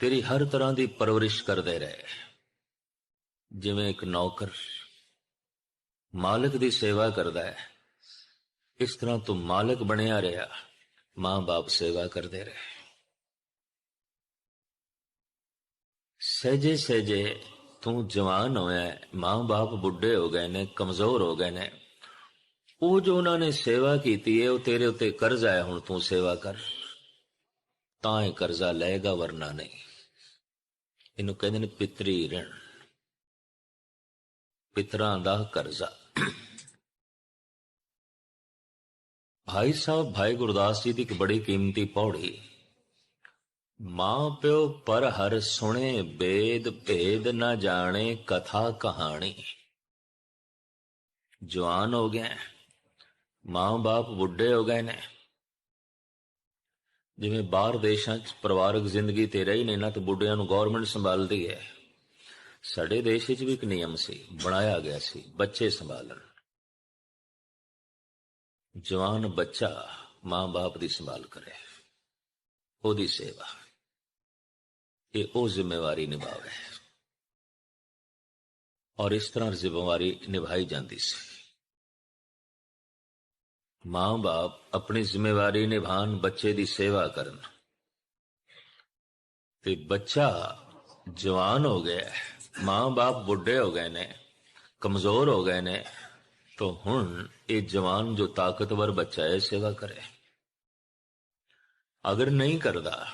ਤੇਰੀ ਹਰ ਤਰ੍ਹਾਂ ਦੀ ਪਰਵਰਿਸ਼ ਕਰਦੇ ਰਹੇ। ਜਿਵੇਂ ਇੱਕ ਨੌਕਰ ਮਾਲਕ ਦੀ ਸੇਵਾ ਕਰਦਾ ਹੈ, ਇਸ ਤਰ੍ਹਾਂ ਤੂੰ ਮਾਲਕ ਬਣਿਆ ਰਿਹਾ, ਮਾਂ-ਬਾਪ ਸੇਵਾ ਕਰਦੇ ਰਹੇ। ਸਹਜੇ ਸਹਜੇ ਤੂੰ ਜਵਾਨ ਹੋਇਆ ਮਾਂ-ਬਾਪ ਬੁੱਢੇ ਹੋ ਗਏ ਨੇ, ਕਮਜ਼ੋਰ ਹੋ ਗਏ ਨੇ। ਉਹ ਜੋ ਉਹਨਾਂ ਨੇ ਸੇਵਾ ਕੀਤੀ ਹੈ, ਉਹ ਤੇਰੇ ਉੱਤੇ ਕਰਜ਼ਾ ਹੈ, ਹੁਣ ਤੂੰ ਸੇਵਾ ਕਰ। ਤਾਂ ਇਹ ਕਰਜ਼ਾ ਲਏਗਾ, ਵਰਨਾ ਨਹੀਂ। ਇਹਨੂੰ ਕਹਿੰਦੇ ਨੇ ਪਿਤਰੀ ਰਣ। ਪਿਤਰਾਂ ਦਾ ਕਰਜ਼ਾ। ਭਾਈ ਸਾਹਿਬ, ਭਾਈ ਗੁਰਦਾਸ ਜੀ ਦੀ ਇੱਕ ਬੜੀ ਕੀਮਤੀ ਪੌੜੀ। ਮਾਂ ਪਿਓ ਪਰ ਹਰ ਸੁਣੇ, ਬੇਦ ਭੇਦ ਨਾ ਜਾਣੇ, ਕਥਾ ਕਹਾਣੀ। ਜਵਾਨ ਹੋ ਗਏ। ਮਾਂ ਬਾਪ ਬੁੱਢੇ ਹੋ ਗਏ ਨੇ। ਜਿਵੇਂ ਬਾਹਰ ਦੇਸ਼ਾਂ 'ਚ ਪਰਿਵਾਰਕ ਜ਼ਿੰਦਗੀ ਤੇ ਰਹੀ ਨੇ ਨਾ ਤੇ ਬੁੱਢਿਆਂ ਨੂੰ ਗਵਰਨਮੈਂਟ ਸੰਭਾਲਦੀ ਹੈ। ਸਾਡੇ ਦੇਸ਼ ਵਿੱਚ ਵੀ ਇੱਕ ਨਿਯਮ ਸੀ, ਬਣਾਇਆ ਗਿਆ ਸੀ, ਬੱਚੇ ਸੰਭਾਲਣ। ਜਵਾਨ ਬੱਚਾ ਮਾਂ-ਬਾਪ ਦੀ ਸੰਭਾਲ ਕਰੇ, ਉਹਦੀ ਸੇਵਾ। ਇਹ ਉਹ ਜ਼ਿੰਮੇਵਾਰੀ ਨਿਭਾਵੇ। ਔਰ ਇਸ ਤਰ੍ਹਾਂ ਜ਼ਿੰਮੇਵਾਰੀ ਨਿਭਾਈ ਜਾਂਦੀ ਸੀ। ਮਾਂ-ਬਾਪ ਆਪਣੀ ਜ਼ਿੰਮੇਵਾਰੀ ਨਿਭਾਣ ਬੱਚੇ ਦੀ ਸੇਵਾ ਕਰਨ ਤੇ ਬੱਚਾ ਜਵਾਨ ਹੋ ਗਿਆ ਮਾਂ-ਬਾਪ ਬੁੱਢੇ ਹੋ ਗਏ ਨੇ ਕਮਜ਼ੋਰ ਹੋ ਗਏ ਨੇ तो ਹੁਣ ਇਹ ਜਵਾਨ ਜੋ ਤਾਕਤਵਰ ਬੱਚਾ ਹੈ ਸੇਵਾ ਕਰੇ ਅਗਰ ਨਹੀਂ ਕਰਦਾ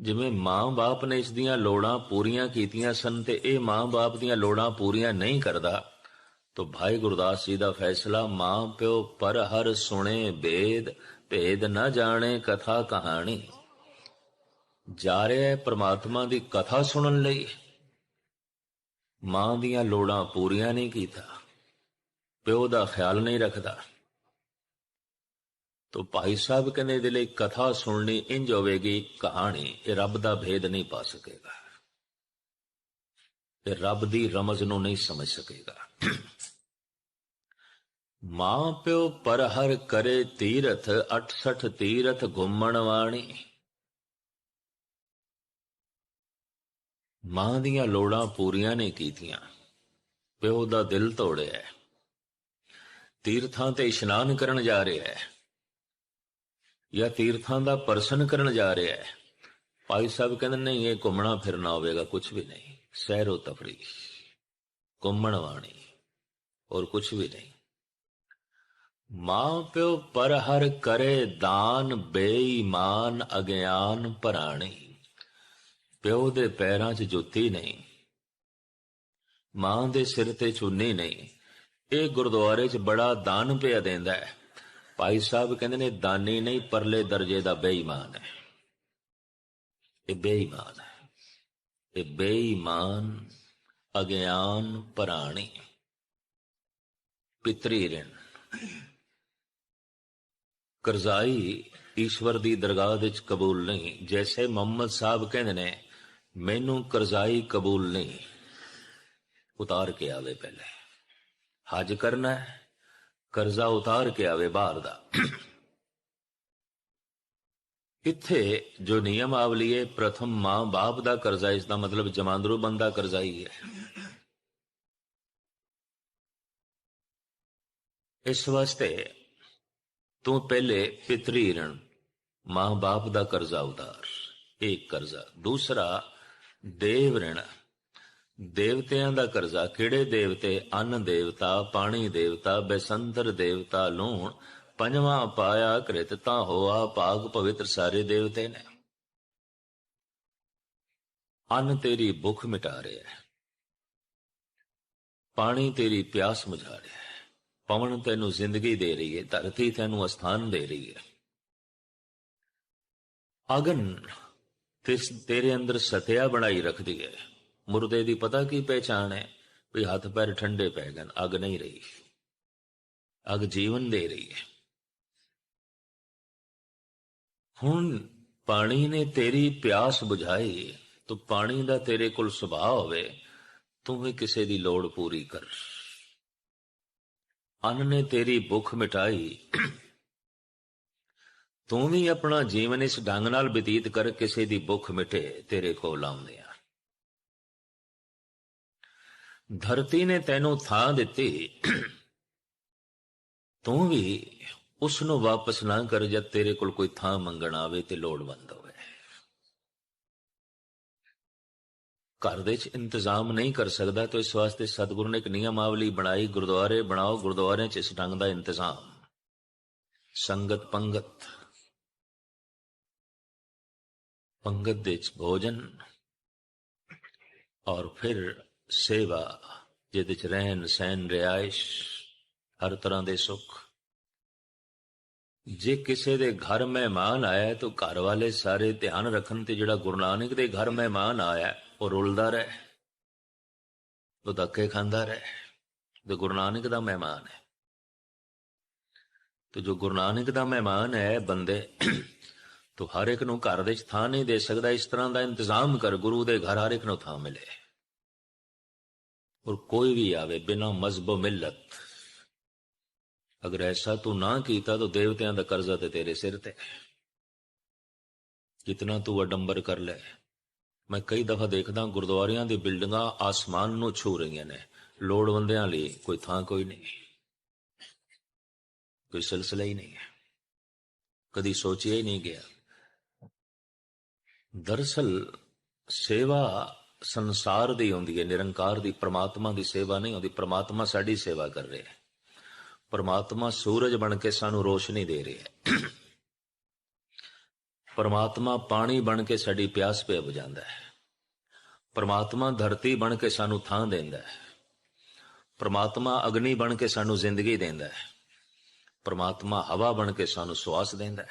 ਜਿਵੇਂ ਮਾਂ-ਬਾਪ ਨੇ ਇਸ ਦੀਆਂ ਲੋੜਾਂ ਪੂਰੀਆਂ ਕੀਤੀਆਂ ਸਨ ਤੇ ਇਹ ਮਾਂ-ਬਾਪ ਦੀਆਂ ਲੋੜਾਂ ਪੂਰੀਆਂ ਨਹੀਂ ਕਰਦਾ तो ਭਾਈ ਗੁਰਦਾਸ ਜੀ ਦਾ ਫੈਸਲਾ, ਮਾਂ ਪਿਓ ਪਰ ਹਰ ਸੁਣੇ ਬੇਦ, ਭੇਦ ਨਾ ਜਾਣੇ ਕਥਾ ਕਹਾਣੀ। ਜਾ ਰਿਹਾ ਪ੍ਰਮਾਤਮਾ ਦੀ ਕਥਾ ਸੁਣਨ ਲਈ। ਮਾਂ ਦੀਆਂ ਲੋੜਾਂ ਪੂਰੀਆਂ ਨਹੀਂ ਕੀਤਾ। ਪਿਓ ਦਾ ਖਿਆਲ ਨਹੀਂ ਰੱਖਦਾ। ਤੋ ਭਾਈ ਸਾਹਿਬ ਕਹਿੰਦੇ ਇਹਦੇ ਲਈ ਕਥਾ ਸੁਣਨੀ ਇੰਜ ਹੋਵੇਗੀ, ਕਹਾਣੀ, ਇਹ ਰੱਬ ਦਾ ਭੇਦ ਨਹੀਂ ਪਾ ਸਕੇਗਾ। ਇਹ ਰੱਬ ਦੀ ਰਮਜ਼ ਨੂੰ ਨਹੀਂ ਸਮਝ ਸਕੇਗਾ। ਮਾਂ ਪਿਓ ਪਰ ਹਰ ਕਰੇ ਤੀਰਥ 68 ਤੀਰਥ ਘੁੰਮਣ ਵਾਣੀ। ਮਾਂ ਦੀਆਂ ਲੋੜਾਂ ਪੂਰੀਆਂ ਨਹੀਂ ਕੀਤੀਆਂ। ਪਿਓ ਦਾ ਦਿਲ ਤੋੜਿਆ ਤੀਰਥਾਂ ਤੇ ਇਸ਼ਨਾਨ ਕਰਨ ਜਾ ਰਿਹਾ ਹੈ। ਜਾਂ ਤੀਰਥਾਂ ਦਾ ਪਰਸ਼ਨ ਕਰਨ ਜਾ ਰਿਹਾ ਹੈ। ਭਾਈ ਸਾਹਿਬ ਕਹਿੰਦੇ, ਨਹੀਂ, ਇਹ ਘੁੰਮਣਾ ਫਿਰਨਾ ਹੋਵੇਗਾ ਕੁਝ ਵੀ ਨਹੀਂ। ਸੈਰੋ ਤਫਰੀ ਘੁੰਮਣ ਵਾਣੀ। ਔਰ ਕੁਝ ਵੀ ਨਹੀਂ। ਮਾਂ ਪਿਓ ਪਰ ਹਰ ਕਰੇ ਦਾਨ ਬੇਈਮਾਨ ਅਗਿਆਨ ਭਰਾਣੀ। ਪਿਓ ਦੇ ਪੈਰਾਂ 'ਚ ਜੁੱਤੀ ਨਹੀਂ, ਮਾਂ ਦੇ ਸਿਰ ਤੇ ਚੁੰਨੀ ਨਹੀਂ। ਇਹ ਗੁਰਦੁਆਰੇ 'ਚ ਬੜਾ ਦਾਨ ਪਿਆ ਦਿੰਦਾ ਹੈ। ਭਾਈ ਸਾਹਿਬ ਕਹਿੰਦੇ ਨੇ, ਦਾਨੀ ਨਹੀਂ, ਪਰਲੇ ਦਰਜੇ ਦਾ ਬੇਈਮਾਨ ਹੈ। ਇਹ ਬੇਈਮਾਨ ਹੈ। ਇਹ ਬੇਈਮਾਨ ਅਗਿਆਨ ਭਰਾਣੀ। ਪਿਤਰੀ ਰਣ। ਕਰਜ਼ਾਈ ਈਸ਼ਵਰ ਦੀ ਦਰਗਾਹ ਵਿੱਚ ਕਬੂਲ ਨਹੀਂ। ਜੈਸੇ ਮੁਹੰਮਦ ਸਾਹਿਬ ਕਹਿੰਦੇ ਨੇ, ਮੈਨੂੰ ਕਰਜ਼ਾਈ ਕਬੂਲ ਨਹੀਂ। ਉਤਾਰ ਕੇ ਆਵੇ ਪਹਿਲੇ। ਹਜ ਕਰਨਾ ਹੈ, ਕਰਜ਼ਾ ਉਤਾਰ ਕੇ ਆਵੇ ਬਾਹਰ ਦਾ। ਇੱਥੇ ਜੋ ਨਿਯਮ ਆਵਲੀਏ, ਪ੍ਰਥਮ ਮਾਂ ਬਾਪ ਦਾ ਕਰਜ਼ਾ, ਇਸ ਦਾ ਮਤਲਬ ਜਮਾਂਦਰੂ ਬੰਦਾ ਕਰਜ਼ਾ ਹੀ ਹੈ। ਇਸ ਵਾਸਤੇ ਤੂੰ ਪਹਿਲੇ ਪਿਤਰੀ ਰਣ ਮਾਂ ਬਾਪ ਦਾ ਕਰਜ਼ਾ ਉਤਾਰ ਇੱਕ ਕਰਜ਼ਾ। ਦੂਸਰਾ, ਦੇਵ ਰਣ। ਦੇਵਤਿਆਂ ਦਾ ਕਰਜ਼ਾ। ਕਿਹੜੇ ਦੇਵਤੇ? ਅੰਨ ਦੇਵਤਾ, ਪਾਣੀ ਦੇਵਤਾ ਬੈਸੰਤਰ ਦੇਵਤਾ, ਲੂਣ। ਪੰਜਵਾਂ ਪਾਇਆ ਕ੍ਰਿਤ, ਤਾਂ ਹੋਆ ਪਾਗ ਪਵਿੱਤਰ। ਸਾਰੇ ਦੇਵਤੇ ਨੇ। ਅੰਨ ਤੇਰੀ ਭੁੱਖ ਮਿਟਾ ਰਿਹਾ ਪਾਣੀ ਤੇਰੀ ਪਿਆਸ ਮੁਝਾ ਰਿਹਾ ਪਵਨ ਤੈਨੂੰ ਜ਼ਿੰਦਗੀ ਦੇ ਰਹੀ ਹੈ ਧਰਤੀ ਤੈਨੂੰ ਅਸਥਾਨ ਦੇ ਰਹੀ ਹੈ ਅਗਨ ਤੇਰੇ ਅੰਦਰ ਸਤਿਆ ਬਣਾਈ ਰੱਖਦੀ ਹੈ ਮੁਰਦੇ ਦੀ ਪਤਾ ਕੀ ਪਹਿਚਾਣ ਹੈ ਵੀ ਹੱਥ ਪੈਰ ਠੰਡੇ ਪੈ ਗਏ, ਅਗ ਨਹੀਂ ਰਹੀ। ਅਗ ਜੀਵਨ ਦੇ ਰਹੀ ਹੈ ਹੁਣ ਪਾਣੀ ਨੇ ਤੇਰੀ ਪਿਆਸ ਬੁਝਾਈ, ਤੂੰ ਪਾਣੀ ਦਾ ਤੇਰੇ ਕੋਲ ਸੁਭਾਅ ਹੋਵੇ, ਤੂੰ ਵੀ ਕਿਸੇ ਦੀ ਲੋੜ ਪੂਰੀ ਕਰ। ਅੰਨ ਨੇ ਤੇਰੀ ਭੁੱਖ ਮਿਟਾਈ। ਤੂੰ ਵੀ ਆਪਣਾ ਜੀਵਨ ਇਸ ਢੰਗ ਨਾਲ ਬਤੀਤ ਕਰ, ਕਿਸੇ ਦੀ ਭੁੱਖ ਮਿਟੇ ਤੇਰੇ ਕੋਲ ਆਉਂਦੇ ਆ। ਧਰਤੀ ਨੇ ਤੈਨੂੰ ਥਾਂ ਦਿੱਤੀ। ਤੂੰ ਵੀ ਉਸ ਨੂੰ ਵਾਪਸ ਨਾ ਕਰ, ਜਦ ਤੇਰੇ ਕੋਲ ਕੋਈ ਥਾਂ ਮੰਗਣ ਆਵੇ ਤੇ ਲੋੜਵੰਦ ਹੋਵੇ ਘਰ ਦੇ ਵਿੱਚ ਇੰਤਜ਼ਾਮ ਨਹੀਂ ਕਰ ਸਕਦਾ, ਤਾਂ ਇਸ ਵਾਸਤੇ ਸਤਿਗੁਰੂ ਨੇ ਇੱਕ ਨਿਯਮਾਵਲੀ ਬਣਾਈ, ਗੁਰਦੁਆਰੇ ਬਣਾਓ, ਗੁਰਦੁਆਰਿਆਂ 'ਚ ਇਸ ਢੰਗ ਦਾ ਇੰਤਜ਼ਾਮ। ਸੰਗਤ ਪੰਗਤ। ਪੰਗਤ ਦੇ ਵਿੱਚ ਭੋਜਨ ਔਰ ਫਿਰ ਸੇਵਾ, ਜਿਹਦੇ ਚ ਰਹਿਣ ਸਹਿਣ ਰਿਆਇਸ਼ ਹਰ ਤਰ੍ਹਾਂ ਦੇ ਸੁੱਖ। ਜੇ ਕਿਸੇ ਦੇ ਘਰ ਮਹਿਮਾਨ ਆਇਆ ਤਾਂ ਘਰ ਵਾਲੇ ਸਾਰੇ ਧਿਆਨ ਰੱਖਣ ਤੇ ਜਿਹੜਾ ਗੁਰੂ ਨਾਨਕ ਦੇ ਘਰ ਮਹਿਮਾਨ ਆਇਆ ਉਹ ਰੁਲਦਾ ਰਹੇ, ਉਹ ਧੱਕੇ ਖਾਂਦਾ ਰਹੇ, ਤੇ ਗੁਰੂ ਨਾਨਕ ਦਾ ਮਹਿਮਾਨ ਹੈ। ਤੇ ਜੋ ਗੁਰੂ ਨਾਨਕ ਦਾ ਮਹਿਮਾਨ ਹੈ ਬੰਦੇ, ਤੋ ਹਰ ਇੱਕ ਨੂੰ ਘਰ ਦੇ ਵਿੱਚ ਥਾਂ ਨਹੀਂ ਦੇ ਸਕਦਾ, ਇਸ ਤਰ੍ਹਾਂ ਦਾ ਇੰਤਜ਼ਾਮ ਕਰ ਗੁਰੂ ਦੇ ਘਰ ਹਰ ਇੱਕ ਨੂੰ ਥਾਂ ਮਿਲੇ। ਔਰ ਕੋਈ ਵੀ ਆਵੇ ਬਿਨਾ ਮਜ਼ਹਬ ਮਿਲਤ। ਅਗਰ ਐਸਾ ਤੂੰ ਨਾ ਕੀਤਾ ਤਾਂ ਦੇਵਤਿਆਂ ਦਾ ਕਰਜ਼ਾ ਤੇ ਤੇਰੇ ਸਿਰ ਤੇ। ਕਿਤਨਾ ਤੂੰ ਅਡੰਬਰ ਕਰ ਲੈ ਮੈਂ ਕਈ ਦਫਾ ਦੇਖਦਾ ਗੁਰਦੁਆਰਿਆਂ ਦੀ ਬਿਲਡਿੰਗਾਂ ਆਸਮਾਨ ਨੂੰ ਛੂ ਰਹੀਆਂ ਨੇ। ਲੋੜਵੰਦਿਆਂ ਲਈ ਕੋਈ ਥਾਂ ਕੋਈ ਨਹੀਂ। ਕੋਈ ਸਿਲਸਿਲਾ ਹੀ ਨਹੀਂ ਹੈ। ਕਦੀ ਸੋਚਿਆ ਹੀ ਨਹੀਂ ਗਿਆ। ਦਰਸਲ ਸੇਵਾ ਸੰਸਾਰ ਦੀ ਹੁੰਦੀ ਹੈ, ਨਿਰੰਕਾਰ ਦੀ, ਪ੍ਰਮਾਤਮਾ ਦੀ ਸੇਵਾ ਨਹੀਂ ਹੁੰਦੀ। ਪ੍ਰਮਾਤਮਾ ਸਾਡੀ ਸੇਵਾ ਕਰ ਰਿਹਾ ਹੈ। ਪ੍ਰਮਾਤਮਾ ਸੂਰਜ ਬਣ ਕੇ ਸਾਨੂੰ ਰੋਸ਼ਨੀ ਦੇ ਰਿਹਾ ਹੈ। ਪਰਮਾਤਮਾ ਪਾਣੀ ਬਣ ਕੇ ਸਾਡੀ ਪਿਆਸ ਪੇ ਬੁਝਾਉਂਦਾ ਹੈ। ਪਰਮਾਤਮਾ ਧਰਤੀ ਬਣ ਕੇ ਸਾਨੂੰ ਥਾਂ ਦਿੰਦਾ ਹੈ। ਪਰਮਾਤਮਾ ਅਗਨੀ ਬਣ ਕੇ ਸਾਨੂੰ ਜ਼ਿੰਦਗੀ ਦਿੰਦਾ ਹੈ। ਪਰਮਾਤਮਾ ਹਵਾ ਬਣ ਕੇ ਸਾਨੂੰ ਸਵਾਸ ਦਿੰਦਾ ਹੈ।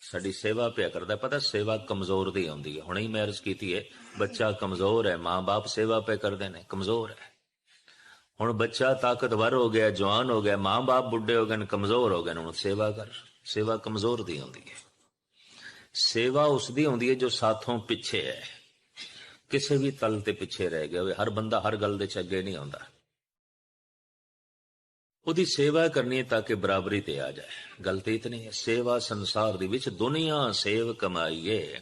ਸਾਡੀ ਸੇਵਾ ਪਿਆ ਕਰਦਾ ਪਤਾ ਸੇਵਾ ਕਮਜ਼ੋਰ ਦੀ ਆਉਂਦੀ ਹੈ। ਹੁਣੇ ਹੀ ਮੈਰਿਜ ਕੀਤੀ ਹੈ, ਬੱਚਾ ਕਮਜ਼ੋਰ ਹੈ, ਮਾਂ-ਬਾਪ ਸੇਵਾ ਪੇ ਕਰਦੇ ਨੇ, ਕਮਜ਼ੋਰ ਹੈ। ਹੁਣ ਬੱਚਾ ਤਾਕਤਵਰ ਹੋ ਗਿਆ, ਜਵਾਨ ਹੋ ਗਿਆ, ਮਾਂ-ਬਾਪ ਬੁੱਢੇ ਹੋ ਗਏ ਨੇ, ਕਮਜ਼ੋਰ ਹੋ ਗਏ ਨੇ, ਹੁਣ ਸੇਵਾ ਕਰ। ਸੇਵਾ ਕਮਜ਼ੋਰ ਦੀ ਆਉਂਦੀ ਹੈ। ਸੇਵਾ ਉਸ ਦੀ ਹੁੰਦੀ ਹੈ ਜੋ ਸਾਥੋਂ ਪਿੱਛੇ ਹੈ। ਕਿਸੇ ਵੀ ਤਲ ਤੇ ਪਿੱਛੇ ਰਹਿ ਗਿਆ ਹੋਵੇ, ਹਰ ਬੰਦਾ ਹਰ ਗੱਲ ਦੇ ਚ ਅੱਗੇ ਨਹੀਂ ਆਉਂਦਾ। ਉਹਦੀ ਸੇਵਾ ਕਰਨੀ ਹੈ ਤਾਂ ਕਿ ਬਰਾਬਰੀ ਤੇ ਆ ਜਾਏ। ਗਲਤੀ ਇਤਨੀ ਹੈ, ਸੇਵਾ ਸੰਸਾਰ ਦੇ ਵਿੱਚ ਦੁਨੀਆ ਸੇਵ ਕਮਾਈਏ,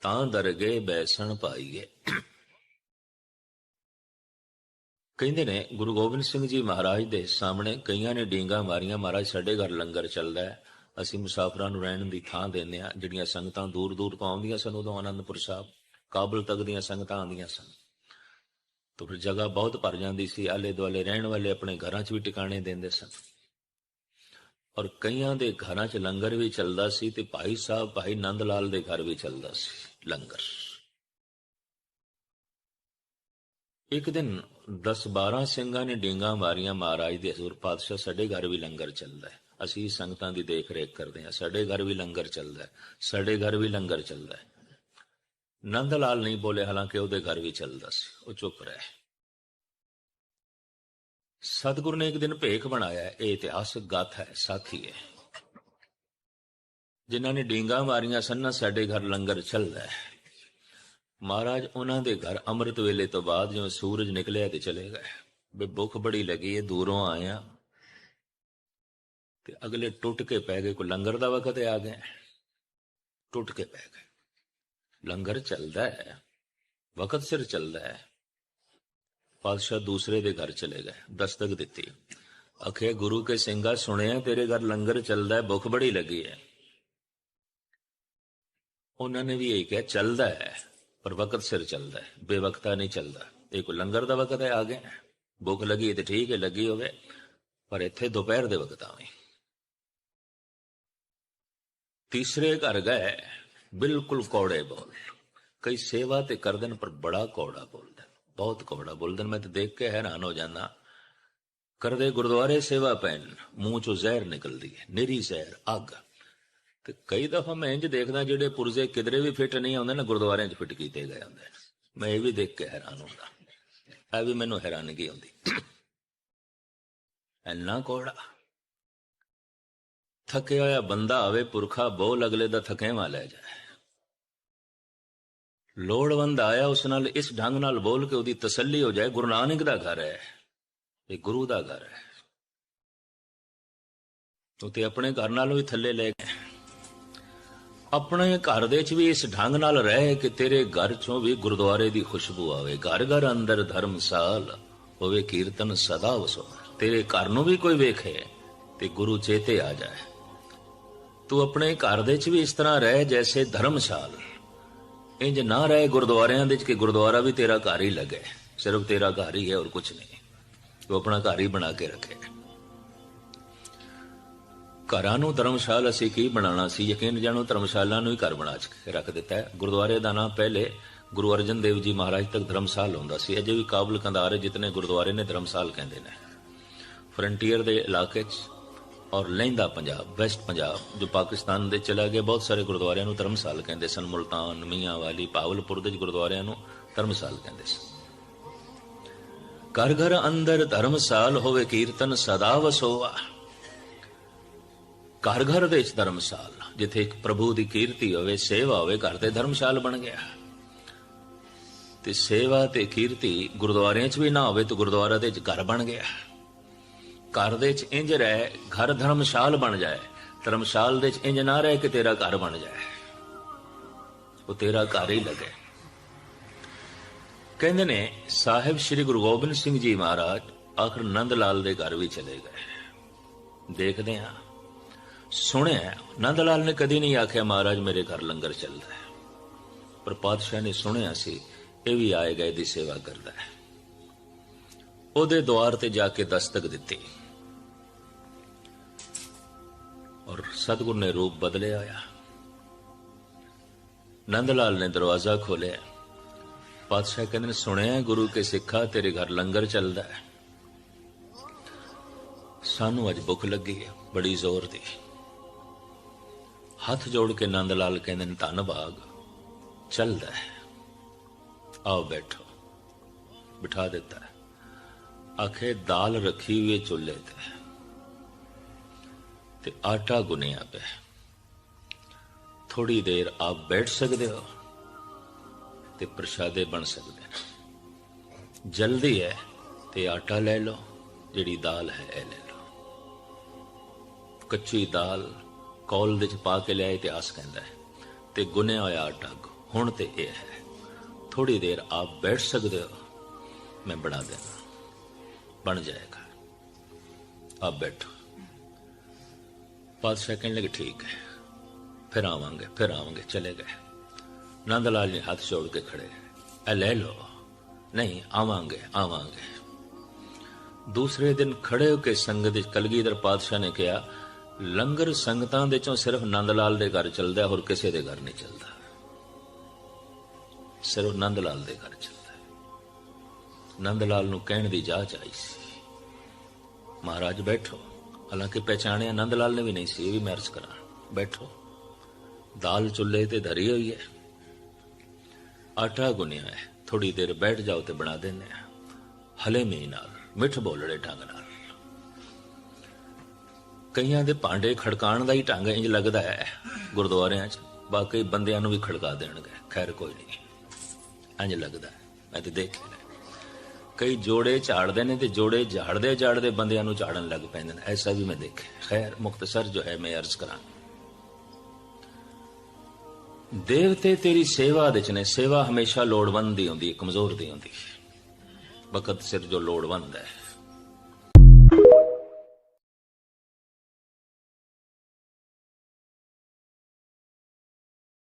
ਤਾਂ ਦਰਗੇ ਬੈਸਣ ਪਾਈਏ। ਕਹਿੰਦੇ ਨੇ, ਗੁਰੂ ਗੋਬਿੰਦ ਸਿੰਘ ਜੀ ਮਹਾਰਾਜ ਦੇ ਸਾਹਮਣੇ ਕਈਆਂ ਨੇ ਡੀਂਗਾ ਮਾਰੀਆਂ, ਮਹਾਰਾਜ ਸਾਡੇ ਘਰ ਲੰਗਰ ਚੱਲਦਾ ਹੈ। ਅਸੀਂ ਮੁਸਾਫਰਾਂ ਨੂੰ ਰਹਿਣ ਦੀ ਥਾਂ ਦਿੰਦੇ ਆ ਜਿਹੜੀਆਂ ਸੰਗਤਾਂ ਦੂਰ ਦੂਰ ਤੋਂ ਆਉਂਦੀਆਂ ਸਨ, ਉਦੋਂ ਆਨੰਦਪੁਰ ਸਾਹਿਬ, ਕਾਬਲ ਤੱਕ ਦੀਆਂ ਸੰਗਤਾਂ ਆਉਂਦੀਆਂ ਸਨ। ਤਾਂ ਫਿਰ ਜਗ੍ਹਾ ਬਹੁਤ ਭਰ ਜਾਂਦੀ ਸੀ, ਆਲੇ ਦੁਆਲੇ ਰਹਿਣ ਵਾਲੇ ਆਪਣੇ ਘਰਾਂ 'ਚ ਵੀ ਟਿਕਾਣੇ ਦਿੰਦੇ ਸਨ। ਔਰ ਕਈਆਂ ਦੇ ਘਰਾਂ 'ਚ ਲੰਗਰ ਵੀ ਚੱਲਦਾ ਸੀ ਤੇ ਭਾਈ ਸਾਹਿਬ, ਭਾਈ ਨੰਦ ਲਾਲ ਦੇ ਘਰ ਵੀ ਚੱਲਦਾ ਸੀ, ਲੰਗਰ। ਇੱਕ ਦਿਨ 10 12 ਸਿੰਘਾਂ ਨੇ ਡਿੰਗਾ ਮਾਰੀਆਂ ਮਹਾਰਾਜ ਦੇ ਹਜ਼ੂਰ ਪਾਤਸ਼ਾਹ ਸਾਡੇ ਘਰ ਵੀ ਲੰਗਰ ਚੱਲਦਾ ਹੈ। ਅਸੀਂ ਸੰਗਤਾਂ ਦੀ ਦੇਖ ਰੇਖ ਕਰਦੇ ਹਾਂ। ਸਾਡੇ ਘਰ ਵੀ ਲੰਗਰ ਚੱਲਦਾ ਹੈ। ਸਾਡੇ ਘਰ ਵੀ ਲੰਗਰ ਚੱਲਦਾ ਹੈ। ਨੰਦ ਲਾਲ ਨਹੀਂ ਬੋਲੇ, ਹਾਲਾਂਕਿ ਉਹਦੇ ਘਰ ਵੀ ਚੱਲਦਾ ਸੀ। ਉਹ ਚੁੱਪ ਰਿਹਾ। ਸਤਿਗੁਰੂ ਨੇ ਇੱਕ ਦਿਨ ਭੇਖ ਬਣਾਇਆ ਇਹ ਇਤਿਹਾਸਕ ਗਾਥਾ ਹੈ, ਸਾਖੀ ਹੈ। ਜਿਨ੍ਹਾਂ ਨੇ ਡੀਂਗਾ ਮਾਰੀਆਂ ਸਨ, ਨਾ ਸਾਡੇ ਘਰ ਲੰਗਰ ਚੱਲਦਾ ਹੈ। ਮਹਾਰਾਜ, ਉਹਨਾਂ ਦੇ ਘਰ ਅੰਮ੍ਰਿਤ ਵੇਲੇ ਤੋਂ ਬਾਅਦ ਜਿਵੇਂ ਸੂਰਜ ਨਿਕਲਿਆ ਤੇ ਚਲੇ ਗਏ। ਵੀ ਭੁੱਖ ਬੜੀ ਲੱਗੀ ਹੈ, ਦੂਰੋਂ ਆਇਆ ਤੇ ਅਗਲੇ ਟੁੱਟ ਕੇ ਪੈ ਗਏ ਕੋ ਲੰਗਰ ਦਾ ਵਕਤ ਆ ਗਿਆ ਟੁੱਟ ਕੇ ਪੈ ਗਏ ਲੰਗਰ ਚੱਲਦਾ ਹੈ ਵਕਤ ਸਿਰ ਚੱਲਦਾ ਹੈ ਪਾਤਸ਼ਾਹ ਦੂਸਰੇ ਦੇ ਘਰ ਚਲੇ ਗਏ ਦਸਤਕ ਦਿੱਤੀ ਅਖੇ ਗੁਰੂ ਕੇ ਸਿੰਘਾ ਸੁਣਿਆ ਤੇਰੇ ਘਰ ਲੰਗਰ ਚੱਲਦਾ ਹੈ ਭੁੱਖ ਬੜੀ ਲੱਗੀ ਹੈ ਉਹਨਾਂ ਨੇ ਵੀ ਇਹ ਕਿਹਾ ਚੱਲਦਾ ਹੈ ਪਰ ਵਕਤ ਸਿਰ ਚੱਲਦਾ ਹੈ ਬੇਵਕਤਾ ਨਹੀਂ ਚੱਲਦਾ ਇਹ ਕੋ ਲੰਗਰ ਦਾ ਵਕਤ ਹੈ ਆ ਗਿਆ ਭੁੱਖ ਲੱਗੀ ਹੈ ਤੇ ਠੀਕ ਹੈ ਲੱਗੀ ਹੋਵੇ ਪਰ ਇੱਥੇ ਦੁਪਹਿਰ ਦੇ ਵਕਤ ਆਵੇਂ ਤੀਸਰੇ ਘਰ ਗਏ, ਬਿਲਕੁਲ ਕੌੜੇ ਬੋਲ। ਕਈ ਸੇਵਾ ਤੇ ਕਰਦੇ ਨੇ ਪਰ ਬੜਾ ਕੌੜਾ ਬੋਲਦੇ ਬਹੁਤ ਕੌੜਾ ਬੋਲਦੇ ਨੇ। ਮੈਂ ਤੇ ਦੇਖ ਕੇ ਹੈਰਾਨ ਹੋ ਜਾਂਦਾ। ਕਰਦੇ ਗੁਰਦੁਆਰੇ ਸੇਵਾ ਪੈਣ, ਮੂੰਹ ਚੋਂ ਜ਼ਹਿਰ ਨਿਕਲਦੀ ਹੈ, ਨਿਰੀ ਜ਼ਹਿਰ, ਅੱਗ। ਤੇ ਕਈ ਦਫਾ ਮੈਂ ਇੰਜ ਦੇਖਦਾ ਜਿਹੜੇ ਪੁਰਜ਼ੇ ਕਿਧਰੇ ਵੀ ਫਿੱਟ ਨਹੀਂ ਆਉਂਦੇ ਨਾ, ਗੁਰਦੁਆਰਿਆਂ 'ਚ ਫਿੱਟ ਕੀਤੇ ਗਏ ਹੁੰਦੇ ਨੇ। ਮੈਂ ਇਹ ਵੀ ਦੇਖ ਕੇ ਹੈਰਾਨ ਹੁੰਦਾ। ਇਹ ਵੀ ਮੈਨੂੰ ਹੈਰਾਨਗੀ ਆਉਂਦੀ। ਇੰਨਾ ਕੋੜਾ। ਥੱਕਿਆ ਹੋਇਆ ਬੰਦਾ ਆਵੇ, ਪੁਰਖਾ ਬੋਲ ਅਗਲੇ ਦਾ ਥਕੇਵਾ ਲੈ ਜਾਏ। ਲੋੜਵੰਦ ਆਇਆ, ਉਸ ਨਾਲ ਇਸ ਢੰਗ ਨਾਲ ਬੋਲ ਕੇ ਉਹਦੀ ਤਸੱਲੀ ਹੋ ਜਾਏ। ਗੁਰੂ ਨਾਨਕ ਦਾ ਘਰ ਹੈ, ਇਹ ਗੁਰੂ ਦਾ ਘਰ ਹੈ। ਉਹ ਤੇ ਆਪਣੇ ਘਰ ਨਾਲੋਂ ਵੀ ਥੱਲੇ ਲੈ ਗਏ। ਆਪਣੇ ਘਰ ਦੇ ਵਿੱਚ ਵੀ ਇਸ ਢੰਗ ਨਾਲ ਰਹਿ ਕਿ ਤੇਰੇ ਘਰ ਚੋਂ ਵੀ ਗੁਰਦੁਆਰੇ ਦੀ ਖੁਸ਼ਬੂ ਆਵੇ। ਘਰ ਘਰ ਅੰਦਰ ਧਰਮਸਾਲ ਹੋਵੇ, ਕੀਰਤਨ ਸਦਾ ਵਸੋ। ਤੇਰੇ ਘਰ ਨੂੰ ਵੀ ਕੋਈ ਵੇਖੇ ਤੇ ਗੁਰੂ ਚੇਤੇ ਆ ਜਾਏ। ਤੂੰ ਆਪਣੇ ਘਰ ਦੇ ਵਿੱਚ ਵੀ ਇਸ ਤਰ੍ਹਾਂ ਰਹਿ ਜੈਸੇ ਧਰਮਸ਼ਾਲ। ਇੰਜ ਨਾ ਰਹਿ ਗੁਰਦੁਆਰਿਆਂ ਦੇ ਵਿੱਚ ਕਿ ਗੁਰਦੁਆਰਾ ਵੀ ਤੇਰਾ ਘਰ ਹੀ ਲੱਗੇ। ਸਿਰਫ ਤੇਰਾ ਘਰ ਹੀ ਹੈ ਔਰ ਕੁਝ ਨਹੀਂ। ਤੂੰ ਆਪਣਾ ਘਰ ਹੀ ਬਣਾ ਕੇ ਰੱਖੇ ਘਰਾਂ ਨੂੰ ਧਰਮਸ਼ਾਲ ਅਸੀਂ ਕੀ ਬਣਾਉਣਾ ਸੀ? ਯਕੀਨ ਜਾਣੋ, ਧਰਮਸ਼ਾਲਾ ਨੂੰ ਹੀ ਘਰ ਬਣਾ ਕੇ ਰੱਖ ਦਿੱਤਾ ਹੈ। ਗੁਰਦੁਆਰੇ ਦਾ ਨਾਮ ਪਹਿਲੇ ਗੁਰੂ ਅਰਜਨ ਦੇਵ ਜੀ ਮਹਾਰਾਜ ਤੱਕ ਧਰਮਸਾਲ ਹੁੰਦਾ ਸੀ। ਅਜੇ ਵੀ ਕਾਬਲ ਕੰਧਾਰ ਹੈ ਜਿਤਨੇ ਗੁਰਦੁਆਰੇ ਨੇ ਧਰਮਸਾਲ ਕਹਿੰਦੇ ਨੇ। ਫਰੰਟੀਅਰ ਦੇ ਇਲਾਕੇ 'ਚ ਔਰ ਲਹਿੰਦਾ ਪੰਜਾਬ, ਵੈਸਟ ਪੰਜਾਬ, ਜੋ ਪਾਕਿਸਤਾਨ ਦੇ ਚਲਾ ਗਿਆ, ਬਹੁਤ ਸਾਰੇ ਗੁਰਦੁਆਰਿਆਂ ਨੂੰ ਧਰਮਸਾਲ ਕਹਿੰਦੇ ਸਨ। ਮੁਲਤਾਨ, ਮੀਆਂ ਵਾਲੀ, ਪਾਵਲਪੁਰ ਦੇ ਗੁਰਦੁਆਰਿਆਂ ਨੂੰ ਧਰਮਸਾਲ ਕਹਿੰਦੇ ਸਨ। ਘਰ ਘਰ ਅੰਦਰ ਧਰਮਸਾਲ ਹੋਵੇ, ਕੀਰਤਨ ਸਦਾ ਵਸੋਆ। ਘਰ ਘਰ ਦੇ ਵਿੱਚ ਧਰਮਸਾਲ, ਜਿੱਥੇ ਇੱਕ ਪ੍ਰਭੂ ਦੀ ਕੀਰਤੀ ਹੋਵੇ, ਸੇਵਾ ਹੋਵੇ, ਘਰ ਤੇ ਧਰਮਸ਼ਾਲ ਬਣ ਗਿਆ। ਤੇ ਸੇਵਾ ਤੇ ਕੀਰਤੀ ਗੁਰਦੁਆਰਿਆਂ 'ਚ ਵੀ ਨਾ ਹੋਵੇ, ਤੇ ਗੁਰਦੁਆਰਾ ਦੇ ਵਿੱਚ ਘਰ ਬਣ ਗਿਆ। ਘਰ ਦੇ ਵਿੱਚ ਇੰਜ ਰਹਿ, ਘਰ ਧਰਮਸ਼ਾਲ ਬਣ ਜਾਏ। ਧਰਮਸ਼ਾਲ ਦੇ ਚ ਇੰਜ ਨਾ ਰਹਿ ਕਿ ਤੇਰਾ ਘਰ ਬਣ ਜਾਏ। ਉਹ ਤੇਰਾ ਘਰ ਹੀ ਲੱਗੇ। ਕਹਿੰਦੇ ਨੇ, ਸਾਹਿਬ ਸ੍ਰੀ ਗੁਰੂ ਗੋਬਿੰਦ ਸਿੰਘ ਜੀ ਮਹਾਰਾਜ ਆਖਰ ਨੰਦ ਲਾਲ ਦੇ ਘਰ ਵੀ ਚਲੇ ਗਏ। ਦੇਖਦੇ ਹਾਂ। ਸੁਣਿਆ ਨੰਦ ਲਾਲ ਨੇ ਕਦੀ ਨਹੀਂ ਆਖਿਆ, ਮਹਾਰਾਜ ਮੇਰੇ ਘਰ ਲੰਗਰ ਚੱਲਦਾ ਹੈ। ਪਰ ਪਾਤਸ਼ਾਹ ਨੇ ਸੁਣਿਆ ਸੀ, ਇਹ ਵੀ ਆਏਗਾ ਇਹਦੀ ਸੇਵਾ ਕਰਦਾ ਹੈ। ਉਹਦੇ ਦੁਆਰ ਤੇ ਜਾ ਕੇ ਦਸਤਕ ਦਿੱਤੀ। ਔਰ ਸਤਿਗੁਰ ਨੇ ਰੂਪ ਬਦਲਿਆ ਆਇਆ ਨੰਦ ਲਾਲ ਨੇ ਦਰਵਾਜ਼ਾ ਖੋਲਿਆ ਪਾਤਸ਼ਾਹ ਕਹਿੰਦੇ ਨੇ, ਸੁਣਿਆ ਗੁਰੂ ਕੇ ਸਿੱਖਾ, ਤੇਰੇ ਘਰ ਲੰਗਰ ਚੱਲਦਾ ਹੈ। ਸਾਨੂੰ ਅੱਜ ਭੁੱਖ ਲੱਗੀ ਹੈ, ਬੜੀ ਜ਼ੋਰ ਦੀ। ਹੱਥ ਜੋੜ ਕੇ ਨੰਦ ਲਾਲ ਕਹਿੰਦੇ ਨੇ ਧੰਨ ਭਾਗ ਚੱਲਦਾ ਹੈ। ਆਓ ਬੈਠੋ, ਬਿਠਾ ਦਿੱਤਾ ਆਖੇ, ਦਾਲ ਰੱਖੀ ਹੋਈ ਹੈ, ਚੁੱਲ੍ਹੇ ਤੇ। ਤੇ ਆਟਾ ਗੁੰਨਿਆ ਪਿਆ ਥੋੜੀ ਦੇਰ ਆਪ ਬੈਠ ਸਕਦੇ ਹੋ ਤੇ ਪ੍ਰਸ਼ਾਦੇ ਬਣ ਸਕਦੇ ਨੇ। ਜਲਦੀ ਹੈ ਤੇ ਆਟਾ ਲੈ ਲਓ, ਜਿਹੜੀ ਦਾਲ ਹੈ ਇਹ ਲੈ ਲਓ। ਕੱਚੀ ਦਾਲ ਕੌਲ ਦੇ ਚ ਪਾ ਕੇ ਲਿਆਏ ਇਤਿਹਾਸ ਕਹਿੰਦਾ ਹੈ ਤੇ ਗੁੰਨਿਆ ਹੋਇਆ ਆਟਾ ਹੁਣ ਤੇ ਇਹ ਹੈ। ਥੋੜੀ ਦੇਰ ਆਪ ਬੈਠ ਸਕਦੇ ਹੋ, ਮੈਂ ਬਣਾ ਦੇਣਾ ਬਣ ਜਾਏਗਾ। ਆਪ ਬੈਠੋ। ਪਾਤਸ਼ਾਹ ਕਹਿਣ ਲੱਗੇ, ਠੀਕ ਹੈ। ਫਿਰ ਆਵਾਂਗੇ ਫਿਰ ਆਵਾਂਗੇ, ਚਲੇ ਗਏ। ਨੰਦ ਲਾਲ ਨੇ ਹੱਥ ਜੋੜ ਕੇ ਖੜੇ। ਇਹ ਲੈ ਲਓ। ਨਹੀਂ, ਆਵਾਂਗੇ ਆਵਾਂਗੇ। ਦੂਸਰੇ ਦਿਨ ਖੜੇ ਹੋ ਕੇ ਸੰਗਤ ਵਿੱਚ ਕਲਗੀਧਰ ਪਾਤਸ਼ਾਹ ਨੇ ਕਿਹਾ, ਲੰਗਰ ਸੰਗਤਾਂ ਦੇ ਚੋਂ ਸਿਰਫ ਨੰਦ ਲਾਲ ਦੇ ਘਰ ਚੱਲਦਾ, ਹੋਰ ਕਿਸੇ ਦੇ ਘਰ ਨਹੀਂ ਚੱਲਦਾ। ਸਿਰਫ ਨੰਦ ਲਾਲ ਦੇ ਘਰ ਚੱਲਦਾ। ਨੰਦ ਲਾਲ ਨੂੰ ਕਹਿਣ ਦੀ ਜਾਚ ਆਈ ਸੀ। ਮਹਾਰਾਜ ਬੈਠੋ। ਹਾਲਾਂਕਿ ਪਹਿਚਾਣਿਆ ਆਨੰਦ ਲਾਲ ਨੇ ਵੀ ਨਹੀਂ ਸੀ, ਇਹ ਵੀ ਮੈਂ ਅਰਜ਼ ਕਰਾਂ। ਬੈਠੋ। ਦਾਲ ਚੁੱਲ੍ਹੇ ਤੇ ਧਰੀ ਹੋਈ ਹੈ। ਆਟਾ ਗੁੰਨਿਆ ਹੈ। ਥੋੜੀ ਦੇਰ ਬੈਠ ਜਾਓ ਤੇ ਬਣਾ ਦਿੰਦੇ ਆ ਹਲੇ ਮੀ ਨਾਲ, ਮਿੱਠ ਬੋਲੜੇ ਢੰਗ ਨਾਲ। ਕਈਆਂ ਦੇ ਭਾਂਡੇ ਖੜਕਾਉਣ ਦਾ ਹੀ ਢੰਗ ਇੰਜ ਲੱਗਦਾ ਹੈ। ਗੁਰਦੁਆਰਿਆਂ 'ਚ ਬਾਕੀ ਬੰਦਿਆਂ ਨੂੰ ਵੀ ਖੜਕਾ ਦੇਣਗੇ। ਖੈਰ, ਕੋਈ ਨਹੀਂ। ਇੰਜ ਲੱਗਦਾ ਮੈਂ ਤੇ ਦੇਖ ਲਿਆ ਕਈ ਜੋੜੇ ਝਾੜਦੇ ਨੇ ਤੇ ਜੋੜੇ ਝਾੜਦੇ ਝਾੜਦੇ ਬੰਦਿਆਂ ਨੂੰ ਝਾੜਨ ਲੱਗ ਪੈਂਦੇ ਨੇ। ਐਸਾ ਵੀ ਮੈਂ ਦੇਖਿਆ। ਖੈਰ ਮੁਖਤਸਰ ਜੋ ਹੈ, ਮੈਂ ਅਰਜ਼ ਕਰਾਂ। ਦੇਵਤੇ ਤੇਰੀ ਸੇਵਾ ਦੇ ਚ ਨੇ। ਸੇਵਾ ਹਮੇਸ਼ਾ ਲੋੜਵੰਦ ਦੀ ਹੁੰਦੀ ਹੈ, ਕਮਜ਼ੋਰ ਦੀ ਹੁੰਦੀ ਹੈ। ਵਕਤ ਸਿਰ ਜੋ ਲੋੜਵੰਦ ਹੈ।